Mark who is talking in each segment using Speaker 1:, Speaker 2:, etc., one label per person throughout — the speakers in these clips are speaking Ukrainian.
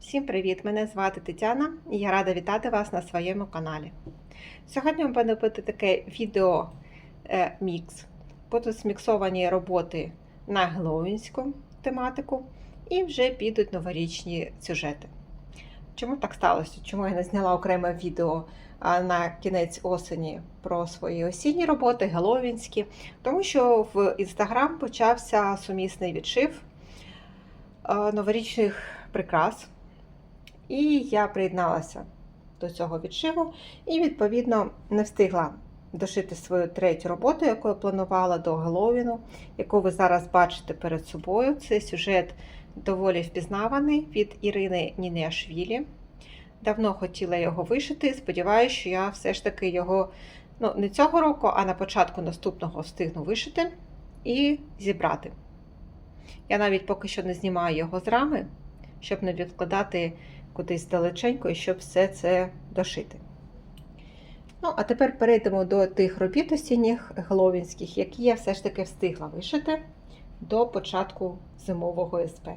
Speaker 1: Всім привіт! Мене звати Тетяна і я рада вітати вас на своєму каналі. Сьогодні ми будемо робити таке відео е, мікс. Будуть зміксовані роботи на геловінську тематику і вже підуть новорічні сюжети. Чому так сталося? Чому я не зняла окреме відео на кінець осені про свої осінні роботи, геловінські? Тому що в Інстаграм почався сумісний відшив е, новорічних прикрас. І я приєдналася до цього відшиву і, відповідно, не встигла дошити свою третю роботу, яку я планувала до Геловіну, яку ви зараз бачите перед собою. Це сюжет доволі впізнаваний від Ірини Нінеашвілі. Давно хотіла його вишити. Сподіваюся, що я все ж таки його ну, не цього року, а на початку наступного встигну вишити і зібрати. Я навіть поки що не знімаю його з рами, щоб не відкладати кудись далеченько щоб все це дошити. Ну, а тепер перейдемо до тих робіт осінніх головінських, які я все ж таки встигла вишити до початку зимового СП.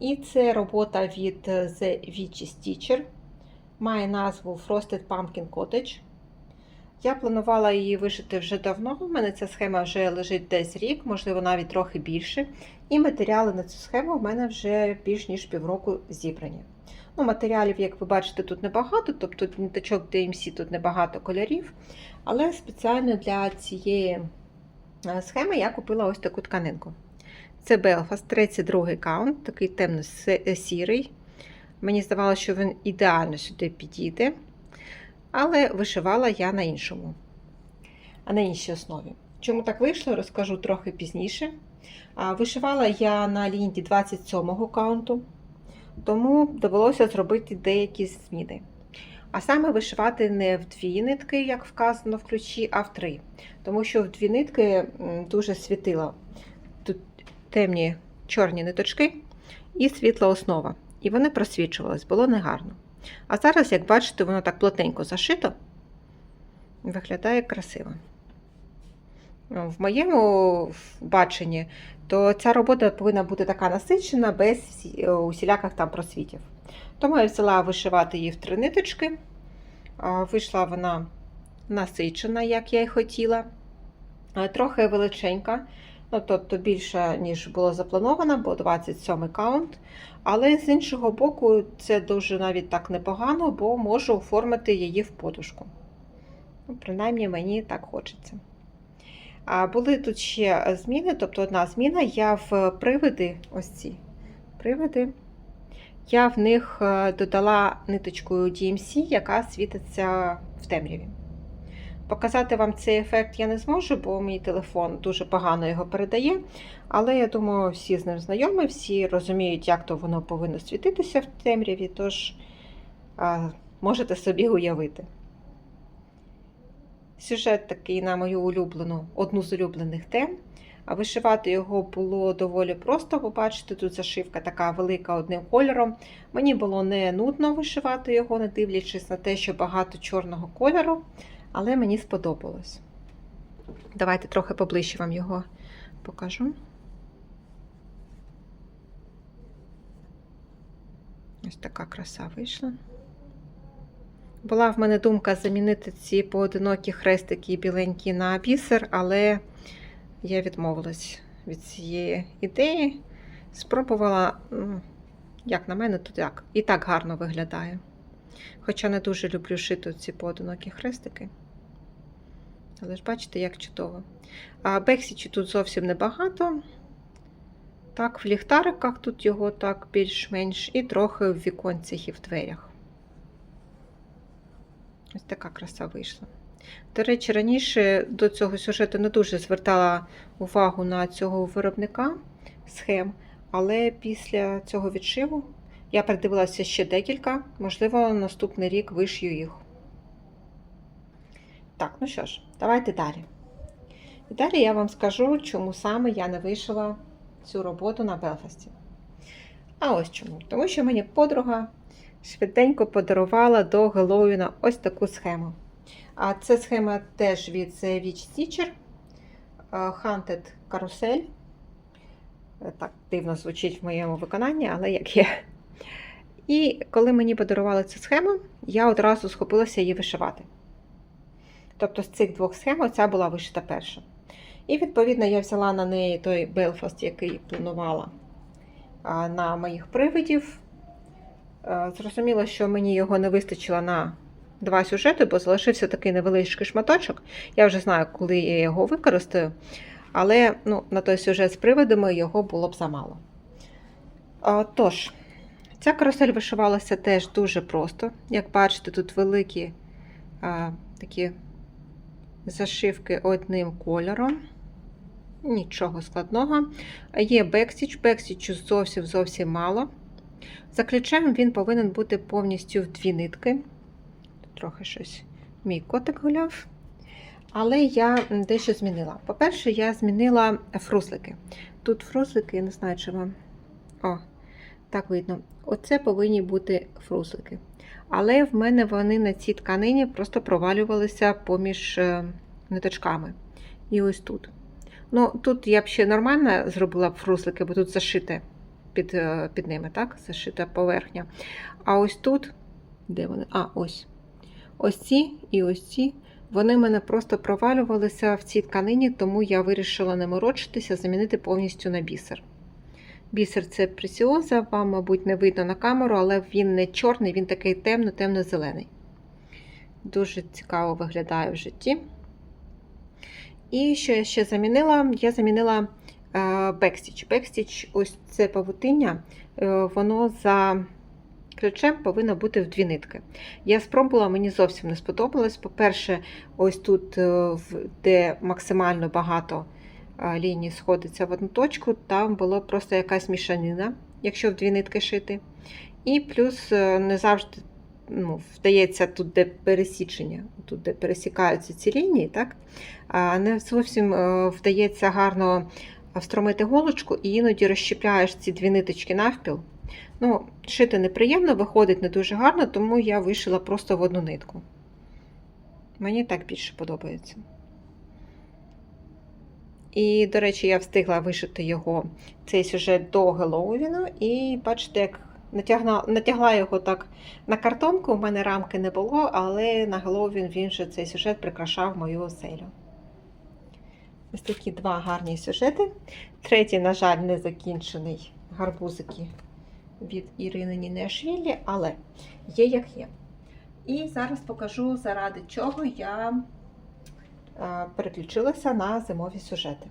Speaker 1: І це робота від The Witchy Stitcher. Має назву Frosted Pumpkin Cottage. Я планувала її вишити вже давно. У мене ця схема вже лежить десь рік, можливо, навіть трохи більше. І матеріали на цю схему в мене вже більш ніж півроку зібрані. Ну, Матеріалів, як ви бачите, тут небагато, тобто ниточок DMC тут небагато кольорів. Але спеціально для цієї е, схеми я купила ось таку тканинку. Це Belfast, 32 каунт, такий темно-сірий. Мені здавалося, що він ідеально сюди підійде. Але вишивала я на іншому, а на іншій основі. Чому так вийшло, розкажу трохи пізніше. Вишивала я на лінії 27-го каунту, тому довелося зробити деякі зміни. А саме вишивати не в дві нитки, як вказано в ключі, а в три. Тому що в дві нитки дуже світило. Тут темні чорні ниточки і світла основа. І вони просвічувались, було негарно. А зараз, як бачите, воно так плотненько зашито, виглядає красиво. В моєму баченні, то ця робота повинна бути така насичена, без усіляких там просвітів. Тому я взяла вишивати її в три ниточки. Вийшла вона насичена, як я й хотіла. Трохи величенька, ну, тобто більше, ніж було заплановано, бо 27 каунт. Але з іншого боку, це дуже навіть так непогано, бо можу оформити її в подушку. Ну, Принаймні, мені так хочеться. А були тут ще зміни, тобто одна зміна, я в привиди, ось ці привиди, я в них додала ниточкою DMC, яка світиться в темряві. Показати вам цей ефект я не зможу, бо мій телефон дуже погано його передає. Але я думаю, всі з ним знайомі, всі розуміють, як то воно повинно світитися в темряві, тож а, можете собі уявити. Сюжет такий на мою улюблену, одну з улюблених тем. А вишивати його було доволі просто. Побачите, тут зашивка така велика одним кольором. Мені було не нудно вишивати його, не дивлячись на те, що багато чорного кольору, але мені сподобалось. Давайте трохи поближче вам його покажу. Ось така краса вийшла. Була в мене думка замінити ці поодинокі хрестики біленькі на бісер, але я відмовилась від цієї ідеї. Спробувала, як на мене, то так. І так гарно виглядає. Хоча не дуже люблю шити ці поодинокі хрестики. Але ж бачите, як чудово. А Бексічі тут зовсім небагато. Так, в ліхтариках тут його так більш-менш, і трохи в віконцях і в дверях. Ось така краса вийшла. До речі, раніше до цього сюжету не дуже звертала увагу на цього виробника схем, але після цього відшиву я придивилася ще декілька, можливо, наступний рік вишью їх. Так, ну що ж, давайте далі. І далі я вам скажу, чому саме я не вишила цю роботу на Белфасті. А ось чому. Тому що мені подруга швиденько подарувала до Геловіна ось таку схему. А це схема теж від Witch Stitcher Hunted Carousel. Так дивно звучить в моєму виконанні, але як є. І коли мені подарували цю схему, я одразу схопилася її вишивати. Тобто з цих двох схем оця була вишита перша. І, відповідно, я взяла на неї той Белфаст, який планувала на моїх привидів. Е, Зрозуміло, що мені його не вистачило на два сюжети, бо залишився такий невеличкий шматочок. Я вже знаю, коли я його використаю. Але ну, на той сюжет з привидами його було б замало. А, Тож, ця карусель вишивалася теж дуже просто. Як бачите, тут великі а, такі зашивки одним кольором. Нічого складного. Є бекстіч, бекстічу зовсім зовсім мало. За ключем він повинен бути повністю в дві нитки. Тут трохи щось мій котик гуляв. Але я дещо змінила. По-перше, я змінила фруслики. Тут фруслики, не знаю, чи вам. О, так видно. Оце повинні бути фруслики. Але в мене вони на цій тканині просто провалювалися поміж е, ниточками. І ось тут. Ну, тут я б ще нормально зробила б фруслики, бо тут зашите під, е, під ними, так? Зашита поверхня. А ось тут, де вони? А, ось. Ось ці і ось ці. Вони в мене просто провалювалися в цій тканині, тому я вирішила не морочитися, замінити повністю на бісер. Бісер це пресіоза, вам, мабуть, не видно на камеру, але він не чорний, він такий темно-темно-зелений. Дуже цікаво виглядає в житті. І що я ще замінила? Я замінила бекстіч. Бекстіч, ось це павутиння, е, воно за ключем повинно бути в дві нитки. Я спробувала, мені зовсім не сподобалось. По-перше, ось тут, е, де максимально багато е, ліній сходиться в одну точку, там була просто якась мішанина, якщо в дві нитки шити. І плюс е, не завжди ну, вдається тут, де пересічення, тут, де пересікаються ці лінії, так? не зовсім е, вдається гарно встромити голочку і іноді розщепляєш ці дві ниточки навпіл. Ну, шити неприємно, виходить не дуже гарно, тому я вишила просто в одну нитку. Мені так більше подобається. І, до речі, я встигла вишити його цей сюжет до Геловіну, і бачите, як натягла, натягла його так на картонку. У мене рамки не було, але на Геловін він же цей сюжет прикрашав мою оселю. Ось такі два гарні сюжети. Третій, на жаль, не закінчений гарбузики від Ірини Нінешвілі, але є як є. І зараз покажу, заради чого я переключилася на зимові сюжети.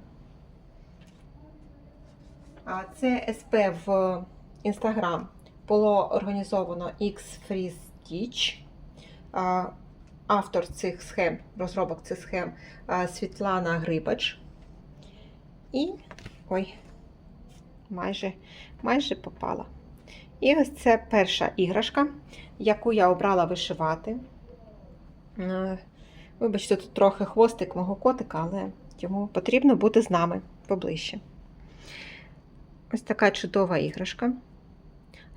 Speaker 1: Це СП в Instagram було організовано X Free Stitch. Автор цих схем, розробок цих схем Світлана Грибач. І ой, майже, майже попала. І ось це перша іграшка, яку я обрала вишивати. Вибачте, тут трохи хвостик мого котика, але йому потрібно бути з нами поближче. Ось така чудова іграшка.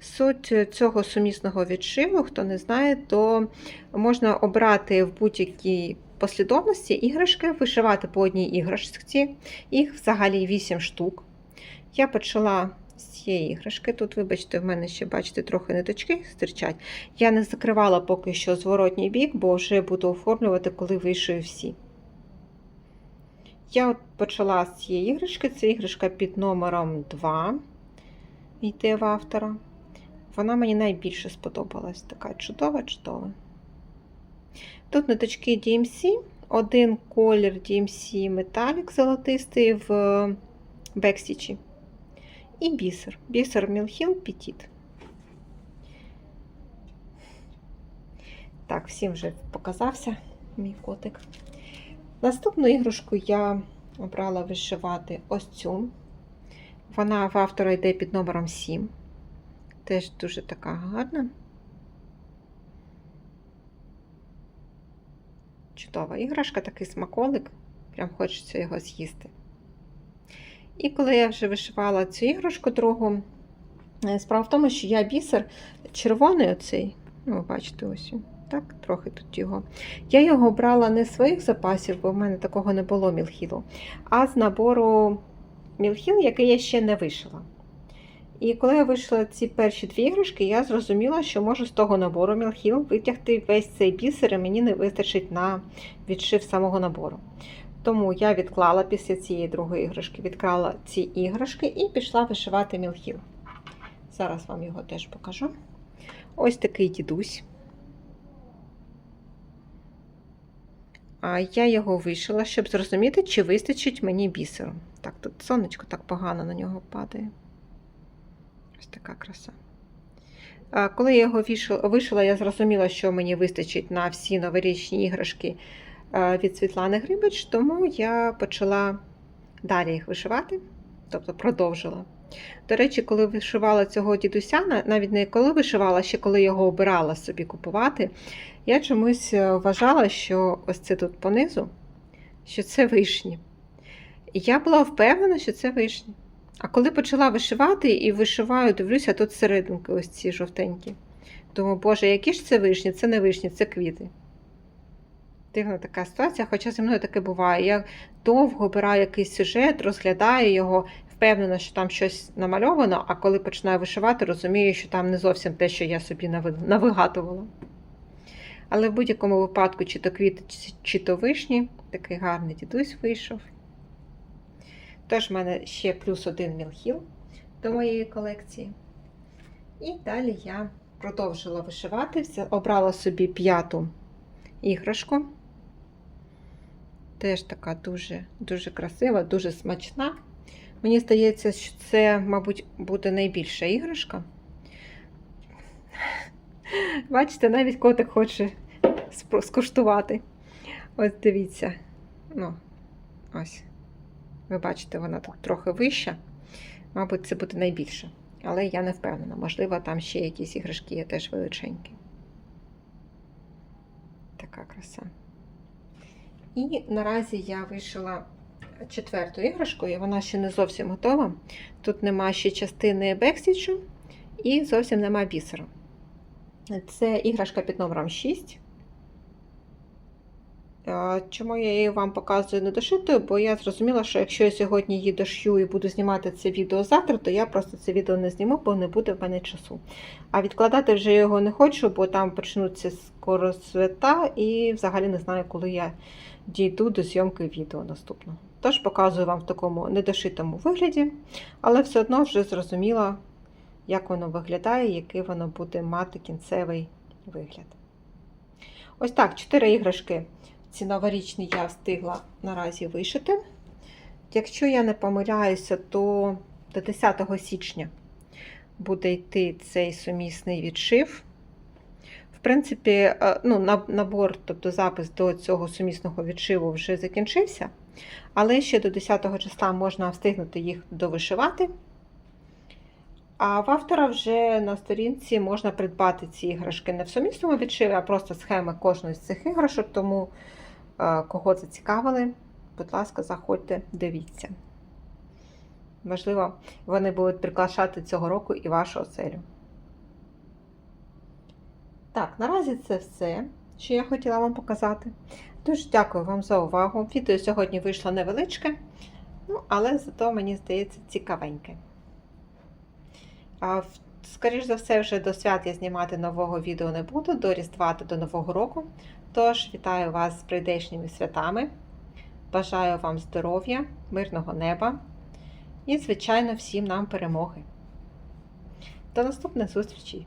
Speaker 1: Суть цього сумісного відшиву, хто не знає, то можна обрати в будь-якій послідовності іграшки, вишивати по одній іграшці. Їх взагалі 8 штук. Я почала з цієї іграшки. Тут, вибачте, в мене ще, бачите, трохи ниточки стирчать. Я не закривала поки що зворотній бік, бо вже буду оформлювати, коли вишию всі. Я от почала з цієї іграшки. Це іграшка під номером 2 йде в автора. Вона мені найбільше сподобалась. Така чудова-чудова. Тут ниточки DMC, один колір DMC металік золотистий в бекстічі. І бісер. Бісер Мілхіл Петіт. Так, всім вже показався мій котик. Наступну іграшку я обрала вишивати ось цю. Вона в автора йде під номером 7. Теж дуже така гарна. Чудова іграшка, такий смаколик. Прям хочеться його з'їсти. І коли я вже вишивала цю іграшку другу, е, справа в тому, що я бісер червоний оцей, ну, ви бачите, ось так, трохи тут його. Я його брала не з своїх запасів, бо в мене такого не було мілхілу, а з набору мілхіл, який я ще не вишила. І коли я вийшла ці перші дві іграшки, я зрозуміла, що можу з того набору Мілхіл витягти весь цей бісер, і мені не вистачить на відшив самого набору. Тому я відклала після цієї другої іграшки, відклала ці іграшки і пішла вишивати Мілхіл. Зараз вам його теж покажу. Ось такий дідусь. А я його вишила, щоб зрозуміти, чи вистачить мені бісеру. Так, тут сонечко так погано на нього падає. Ось така краса. Коли я його вишила, я зрозуміла, що мені вистачить на всі новорічні іграшки від Світлани Грибич, тому я почала далі їх вишивати, тобто продовжила. До речі, коли вишивала цього дідуся, навіть не коли вишивала, ще коли його обирала собі купувати, я чомусь вважала, що ось це тут понизу, що це вишні. Я була впевнена, що це вишні. А коли почала вишивати і вишиваю, дивлюся, тут серединки ось ці жовтенькі. Думаю, Боже, які ж це вишні? Це не вишні, це квіти. Дивна така ситуація, хоча зі мною таке буває. Я довго обираю якийсь сюжет, розглядаю його, впевнена, що там щось намальовано, а коли починаю вишивати, розумію, що там не зовсім те, що я собі навигатувала. Але в будь-якому випадку, чи то квіти, чи то вишні, такий гарний дідусь вийшов. Тож в мене ще плюс один мілхіл до моєї колекції. І далі я продовжила вишивати, обрала собі п'яту іграшку. Теж така дуже дуже красива, дуже смачна. Мені здається, що це, мабуть, буде найбільша іграшка. Бачите, навіть котик хоче скуштувати. Ось дивіться. Ну, ось. Ви бачите, вона тут трохи вища. Мабуть, це буде найбільше. Але я не впевнена. Можливо, там ще якісь іграшки є теж величенькі. Така краса. І наразі я вишила четверту іграшку, і вона ще не зовсім готова. Тут нема ще частини бекстічу і зовсім нема бісеру. Це іграшка під номером 6. Чому я її вам показую недошитою? Бо я зрозуміла, що якщо я сьогодні її дошью і буду знімати це відео завтра, то я просто це відео не зніму, бо не буде в мене часу. А відкладати вже його не хочу, бо там почнуться скоро свята, і взагалі не знаю, коли я дійду до зйомки відео наступного. Тож показую вам в такому недошитому вигляді, але все одно вже зрозуміла, як воно виглядає, який воно буде мати кінцевий вигляд. Ось так, 4 іграшки. Ці новорічні я встигла наразі вишити. Якщо я не помиляюся, то до 10 січня буде йти цей сумісний відшив. Принципі, ну, набор, тобто запис до цього сумісного відшиву вже закінчився, але ще до 10 числа можна встигнути їх довишивати. А в автора вже на сторінці можна придбати ці іграшки не в сумісному відшиві, а просто схеми кожної з цих іграшок. Тому, кого зацікавили, будь ласка, заходьте, дивіться. Можливо, вони будуть приглашати цього року і вашу оселю. Так, наразі це все, що я хотіла вам показати. Дуже дякую вам за увагу. Відео сьогодні вийшло невеличке, ну, але зато, мені здається, цікавеньке. Скоріше за все, вже до свят я знімати нового відео не буду, до Різдва та до Нового року. Тож, вітаю вас з прийдешніми святами. Бажаю вам здоров'я, мирного неба і, звичайно, всім нам перемоги. До наступних зустрічей!